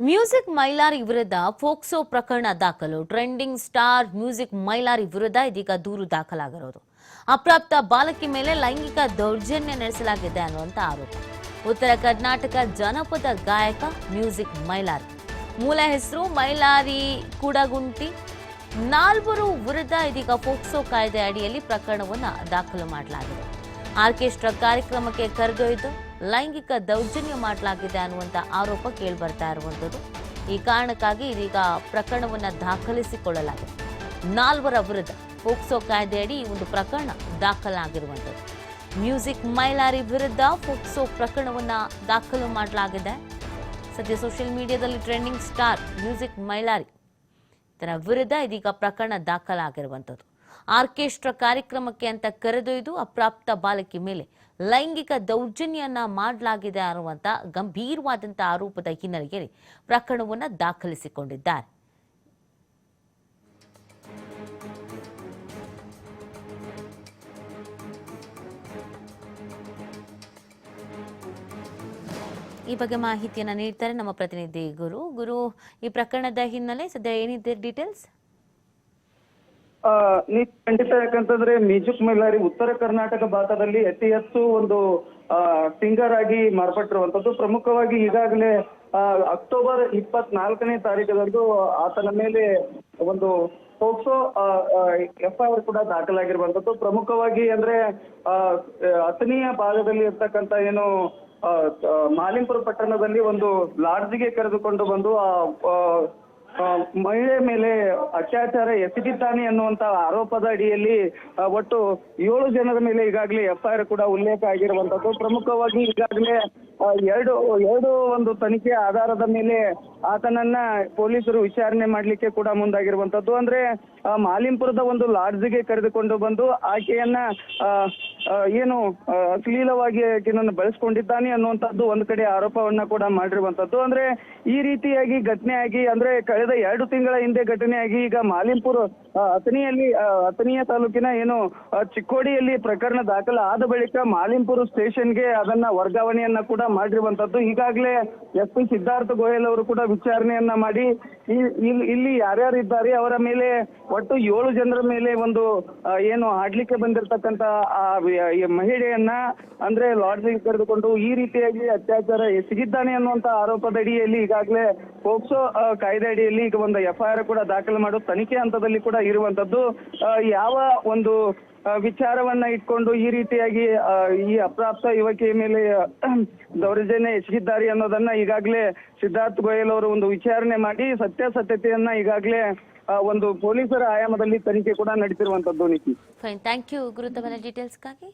Music Mylari ವಿರುದ್ಧ ಫೋಕ್ಸೋ ಪ್ರಕರಣ ದಾಖಲು. ಟ್ರೆಂಡಿಂಗ್ ಸ್ಟಾರ್ ಮ್ಯೂಸಿಕ್ ಮೈಲಾರಿ ವಿರುದ್ಧ ಇದೀಗ ದೂರು ದಾಖಲಾಗಿರೋದು. ಅಪ್ರಾಪ್ತ ಬಾಲಕಿ ಮೇಲೆ ಲೈಂಗಿಕ ದೌರ್ಜನ್ಯ ನಡೆಸಲಾಗಿದೆ ಅನ್ನುವಂಥ ಆರೋಪ. ಉತ್ತರ ಕರ್ನಾಟಕ ಜನಪದ ಗಾಯಕ ಮ್ಯೂಸಿಕ್ ಮೈಲಾರಿ. ಮೂಲ ಹೆಸರು ಮೈಲಾರಿ ಕೂಡಗುಂಟಿ. ನಾಲ್ವರು ವಿರುದ್ಧ ಇದೀಗ ಫೋಕ್ಸೋ ಕಾಯ್ದೆ ಅಡಿಯಲ್ಲಿ ಪ್ರಕರಣವನ್ನು ದಾಖಲು ಮಾಡಲಾಗಿದೆ. ಆರ್ಕೆಸ್ಟ್ರಾ ಕಾರ್ಯಕ್ರಮಕ್ಕೆ ಕರೆದೊಯ್ದು ಲೈಂಗಿಕ ದೌರ್ಜನ್ಯ ಮಾಡಲಾಗಿದೆ ಅನ್ನುವಂಥ ಆರೋಪ ಕೇಳಿಬರ್ತಾ ಇರುವಂಥದ್ದು. ಈ ಕಾರಣಕ್ಕಾಗಿ ಇದೀಗ ಪ್ರಕರಣವನ್ನು ದಾಖಲಿಸಿಕೊಳ್ಳಲಾಗಿದೆ. ನಾಲ್ವರ ವಿರುದ್ಧ ಫೋಕ್ಸೋ ಕಾಯ್ದೆಯಡಿ ಈ ಒಂದು ಪ್ರಕರಣ ದಾಖಲಾಗಿರುವಂಥದ್ದು. ಮ್ಯೂಸಿಕ್ ಮೈಲಾರಿ ವಿರುದ್ಧ ಫೋಕ್ಸೋ ಪ್ರಕರಣವನ್ನು ದಾಖಲು ಮಾಡಲಾಗಿದೆ. ಸದ್ಯ ಸೋಷಿಯಲ್ ಮೀಡಿಯಾದಲ್ಲಿ ಟ್ರೆಂಡಿಂಗ್ ಸ್ಟಾರ್ ಮ್ಯೂಸಿಕ್ ಮೈಲಾರಿ ತನ್ನ ವಿರುದ್ಧ ಇದೀಗ ಪ್ರಕರಣ ದಾಖಲಾಗಿರುವಂಥದ್ದು. ಆರ್ಕೆಸ್ಟ್ರಾ ಕಾರ್ಯಕ್ರಮಕ್ಕೆ ಅಂತ ಕರೆದೊಯ್ದು ಅಪ್ರಾಪ್ತ ಬಾಲಕಿ ಮೇಲೆ ಲೈಂಗಿಕ ದೌರ್ಜನ್ಯನ ಮಾಡಲಾಗಿದೆ ಅನ್ನುವಂಥ ಗಂಭೀರವಾದಂಥ ಆರೋಪದ ಹಿನ್ನೆಲೆಯಲ್ಲಿ ಪ್ರಕರಣವನ್ನು ದಾಖಲಿಸಿಕೊಂಡಿದ್ದಾರೆ. ಈ ಬಗ್ಗೆ ಮಾಹಿತಿಯನ್ನು ನೀಡ್ತಾರೆ ನಮ್ಮ ಪ್ರತಿನಿಧಿ ಗುರು. ಗುರು, ಈ ಪ್ರಕರಣದ ಹಿನ್ನೆಲೆ ಸದ್ಯ ಏನಿದೆ ಡೀಟೇಲ್ಸ್? ಆ, ನೀ ಖಂಡಿತ ಯಾಕಂತಂದ್ರೆ ಮ್ಯೂಸಿಕ್ ಮೈಲಾರಿ ಉತ್ತರ ಕರ್ನಾಟಕ ಭಾಗದಲ್ಲಿ ಅತಿ ಹೆಚ್ಚು ಒಂದು ಸಿಂಗರ್ ಆಗಿ ಮಾರ್ಪಟ್ಟಿರುವಂತದ್ದು ಪ್ರಮುಖವಾಗಿ ಈಗಾಗಲೇ ಅಕ್ಟೋಬರ್ ಇಪ್ಪತ್ನಾಲ್ಕನೇ ತಾರೀಕದಂದು ಆತನ ಮೇಲೆ ಒಂದು ಪೋಕ್ಸೋ ಎಫ್ ಐ ಆರ್ ಕೂಡ ದಾಖಲಾಗಿರುವಂತದ್ದು ಪ್ರಮುಖವಾಗಿ ಅಂದ್ರೆ ಅಥಣಿಯ ಭಾಗದಲ್ಲಿ ಇರ್ತಕ್ಕಂತ ಏನು ಮಾಲಿಂಪುರ ಪಟ್ಟಣದಲ್ಲಿ ಒಂದು ಲಾಡ್ಜ್ಗೆ ಕರೆದುಕೊಂಡು ಬಂದು ಆ, ಮಹಿಳೆ ಮೇಲೆ ಅತ್ಯಾಚಾರ ಎಸಗಿದ್ದಾನೆ ಅನ್ನುವಂತ ಆರೋಪದ ಅಡಿಯಲ್ಲಿ ಒಟ್ಟು ಏಳು ಜನರ ಮೇಲೆ ಈಗಾಗಲೇ ಎಫ್ಐಆರ್ ಕೂಡ ಉಲ್ಲೇಖ ಆಗಿರುವಂತದ್ದು ಪ್ರಮುಖವಾಗಿ ಈಗಾಗಲೇ ಎರಡು ಎರಡು ಒಂದು ತನಿಖೆ ಆಧಾರದ ಮೇಲೆ ಆತನನ್ನ ಪೊಲೀಸರು ವಿಚಾರಣೆ ಮಾಡ್ಲಿಕ್ಕೆ ಕೂಡ ಮುಂದಾಗಿರುವಂತದ್ದು ಅಂದ್ರೆ ಮಾಲಿಂಪುರದ ಒಂದು ಲಾಡ್ಜ್ಗೆ ಕರೆದುಕೊಂಡು ಬಂದು ಆಕೆಯನ್ನ ಏನು ಅಶ್ಲೀಲವಾಗಿ ಆಕೆನನ್ನು ಬಳಸ್ಕೊಂಡಿದ್ದಾನೆ ಅನ್ನುವಂಥದ್ದು ಒಂದು ಕಡೆ ಆರೋಪವನ್ನ ಕೂಡ ಮಾಡಿರುವಂತದ್ದು ಅಂದ್ರೆ ಈ ರೀತಿಯಾಗಿ ಘಟನೆ ಅಂದ್ರೆ ಕಳೆದ ಎರಡು ತಿಂಗಳ ಹಿಂದೆ ಘಟನೆ ಆಗಿ ಈಗ ಮಾಲಿಂಪುರ ಅಥಣಿಯಲ್ಲಿ ಅಥಣಿಯ ತಾಲೂಕಿನ ಏನು ಚಿಕ್ಕೋಡಿಯಲ್ಲಿ ಪ್ರಕರಣ ದಾಖಲ ಆದ ಬಳಿಕ ಮಾಲಿಂಪುರ ಸ್ಟೇಷನ್ಗೆ ಅದನ್ನ ವರ್ಗಾವಣೆಯನ್ನ ಕೂಡ ಮಾಡಿರುವಂತದ್ದು ಈಗಾಗಲೇ ಎಸ್ ಪಿ ಸಿದ್ಧಾರ್ಥ ಗೋಯಲ್ ಅವರು ಕೂಡ ವಿಚಾರಣೆಯನ್ನ ಮಾಡಿ ಇಲ್ಲಿ- ಯಾರ್ಯಾರು ಇದ್ದಾರೆ ಅವರ ಮೇಲೆ ಒಟ್ಟು ಏಳು ಜನರ ಮೇಲೆ ಒಂದು ಏನು, ಆಡ್ಲಿಕ್ಕೆ ಬಂದಿರತಕ್ಕಂತ, ಆ ಈ ಮಹಿಳೆಯನ್ನ ಅಂದ್ರೆ ಲಾಡ್ಜಿಗೆ ಕರೆದುಕೊಂಡು ಈ ರೀತಿಯಾಗಿ ಅತ್ಯಾಚಾರ ಎಸಗಿದ್ದಾನೆ ಅನ್ನುವಂತ ಆರೋಪದ ಅಡಿಯಲ್ಲಿ ಈಗಾಗಲೇ ಪೋಕ್ಸೋ ಕಾಯ್ದೆ ಅಡಿಯಲ್ಲಿ ಈಗ ಒಂದು ಎಫ್ಐಆರ್ ಕೂಡ ದಾಖಲು ಮಾಡೋ ತನಿಖೆ ಹಂತದಲ್ಲಿ ಕೂಡ ಇರುವಂತದ್ದು. ಯಾವ ಒಂದು ವಿಚಾರವನ್ನ ಇಟ್ಕೊಂಡು ಈ ರೀತಿಯಾಗಿ ಈ ಅಪ್ರಾಪ್ತ ಯುವಕಿಯ ಮೇಲೆ ದೌರ್ಜನ್ಯ ಎಸಗಿದ್ದಾರೆ ಅನ್ನೋದನ್ನ ಈಗಾಗಲೇ ಸಿದ್ಧಾರ್ಥ್ ಗೋಯಲ್ ಅವರು ಒಂದು ವಿಚಾರಣೆ ಮಾಡಿ ಸತ್ಯಾಸತ್ಯತೆಯನ್ನ ಈಗಾಗಲೇ ಒಂದು ಪೊಲೀಸರ ಆಯಾಮದಲ್ಲಿ ತನಿಖೆ ಕೂಡ ನಡೆಸಿರುವಂತದ್ದು ನೀತಿ ಫೈನ್ ಥ್ಯಾಂಕ್ ಯು ಗುರುತವನ ಡೀಟೇಲ್ಸ್ಗಾಗಿ